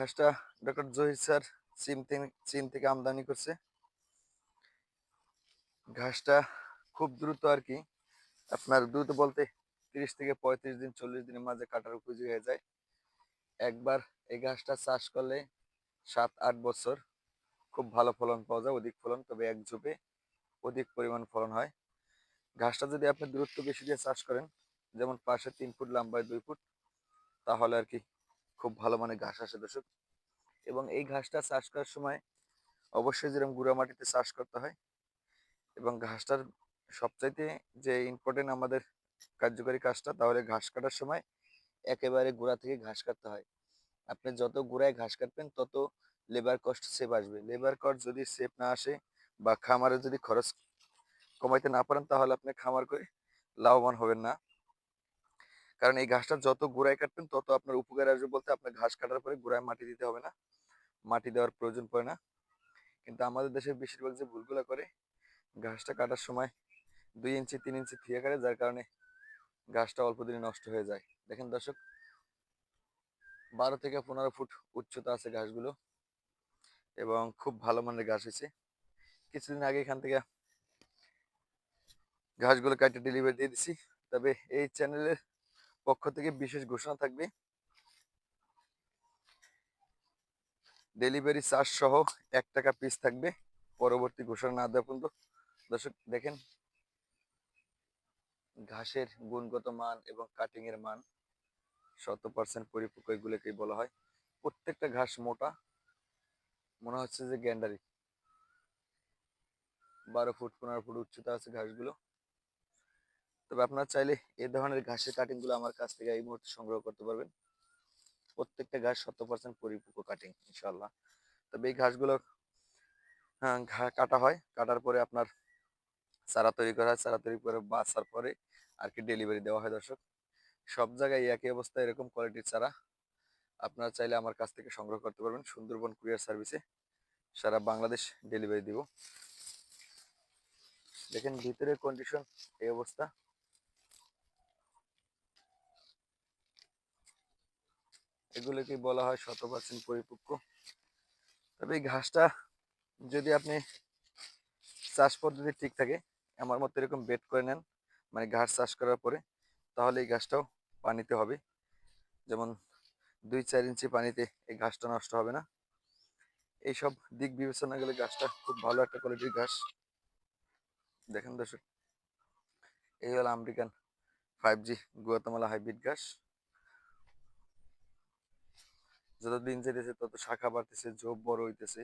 ঘাসটা doctor Zahir sir চীন থেকে চীন থেকে আমদানি করছে। ঘাসটা খুব দ্রুত আর কি, আপনার দ্রুত বলতে তিরিশ থেকে পঁয়ত্রিশ দিন, চল্লিশ দিনের মাঝে কাটার উপযোগী হয়ে যায়। একবার এই ঘাসটা চাষ করলে সাত, আট বছর খুব ভালো ফলন পাওয়া যায়, অধিক ফলন, তবে এক ঝোপে অধিক পরিমাণ ফলন হয়। ঘাসটা যদি আপনি দূরত্ব বেশি দিয়ে চাষ করেন, যেমন পাশে তিন ফুট, লম্বায় দুই ফুট, তাহলে আর কি খুব ভালো মানে ঘাস আসে দর্শক। এবং এই ঘাসটা চাষ করার সময় অবশ্যই যেরকম গুঁড়া মাটিতে চাষ করতে হয় এবং ঘাসটার সবচাইতে যে ইম্পর্টেন্ট আমাদের কার্যকরী কাজটা, তাহলে ঘাস কাটার সময় একেবারে গোড়া থেকে ঘাস কাটতে হয়। আপনি যত গোড়ায় ঘাস কাটবেন, তত লেবার কস্ট সেভ আসবে। লেবার কস্ট যদি সেভ না আসে বা খামারে যদি খরচ কমাইতে না পারেন, তাহলে আপনি খামার করে লাভবান হবেন না। কারণ এই ঘাসটা যত গোড়ায় কাটবেন, তত আপনার উপকার আসবে বলতে আপনার ঘাস কাটার পরে গোড়ায় মাটি দিতে হবে না। মাটি দেওয়ার প্রয়োজন পড়ে না। কিন্তু আমাদের দেশের বেশিরভাগ যে ভুলগুলো করে, ঘাসটা কাটার সময় দুই ইঞ্চি, তিন ইঞ্চি থিয়ে কাটে, যার কারণে ঘাসটা অল্প দিনে নষ্ট হয়ে যায়। দেখেন দর্শক, বারো থেকে পনেরো ফুট উচ্চতা আছে ঘাসগুলো এবং খুব ভালো মানের ঘাস হয়েছে। কিছুদিন আগে এখান থেকে ঘাসগুলো কাটে ডেলিভারি দিয়ে দিছি। তবে এই চ্যানেলের পক্ষ থেকে বিশেষ ঘোষণা থাকবে। ডেলিভারি চার্জ সহ এক টাকা পিস থাকবে। পরবর্তী ঘোষণা না দেওয়া পর্যন্ত। দর্শক, দেখেন। ঘাসের গুণগত মান এবং কাটিং এর মান শত পার্সেন্ট পরিপক্ক এগুলোকেই বলা হয়। প্রত্যেকটা ঘাস মোটা। মনে হচ্ছে যে গ্যান্ডারি। বারো ফুট, পনেরো ফুট উচ্চতা আছে ঘাসগুলো। তবে আপনারা চাইলে এই ধরনের ঘাসের কাটিংগুলো আমার কাছ থেকে এই মুহূর্তে সংগ্রহ করতে পারবেন। প্রত্যেকটা ঘাস শত পার্সেন্ট পরিপক্ক কাটিং ইনশাল্লাহ তবে এই ঘাসগুলো হ্যাঁ কাটা হয়। কাটার পরে আপনার চারা তৈরি করা হয়। চারা তৈরি করে বাছার পরে আর কি ডেলিভারি দেওয়া হয় দর্শক। সব জায়গায় একই অবস্থা, এরকম কোয়ালিটির চারা আপনারা চাইলে আমার কাছ থেকে সংগ্রহ করতে পারবেন। সুন্দরবন কুরিয়ার সার্ভিসে সারা বাংলাদেশ ডেলিভারি দিব। দেখেন ভিতরের কন্ডিশন এই অবস্থা। এগুলোকে বলা হয় শত পার্সেন্ট পরিপক্ক। তবে এই ঘাসটা যদি আপনি চাষ পদ্ধতি ঠিক থাকে, আমার মতো এরকম বেড করে নেন মানে ঘাস চাষ করার পরে, তাহলে এই ঘাসটাও পানিতে হবে। যেমন দুই চার ইঞ্চি পানিতে এই ঘাসটা নষ্ট হবে না। এইসব দিক বিবেচনা গেলে গাছটা খুব ভালো একটা কোয়ালিটির ঘাস। দেখেন দর্শক, এই হলো American five G Guatemala hybrid ঘাস। যত দিন যেতেছে তত শাখা বাড়তেছে, ঝোপ বড় হইতেছে।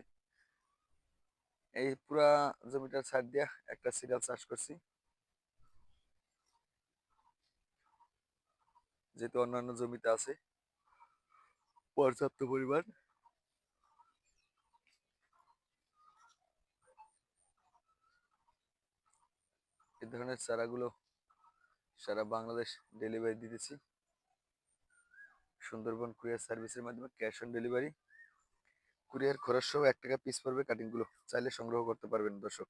এই পুরা জমিটার ছাড় দিয়া একটা সিরিয়াল চাষ করছি। যেহেতু অন্যান্য জমিতে আছে। পর্যাপ্ত পরিমাণ। এই ধরনের চারাগুলো সারা বাংলাদেশ ডেলিভারি দিতেছি। সুন্দরবন কুরিয়ার সার্ভিসের মাধ্যমে ক্যাশ অন ডেলিভারি। কুরিয়ার খরচ সহ এক টাকা পিস পড়বে কাটিংগুলো চাইলে সংগ্রহ করতে পারবেন দর্শক।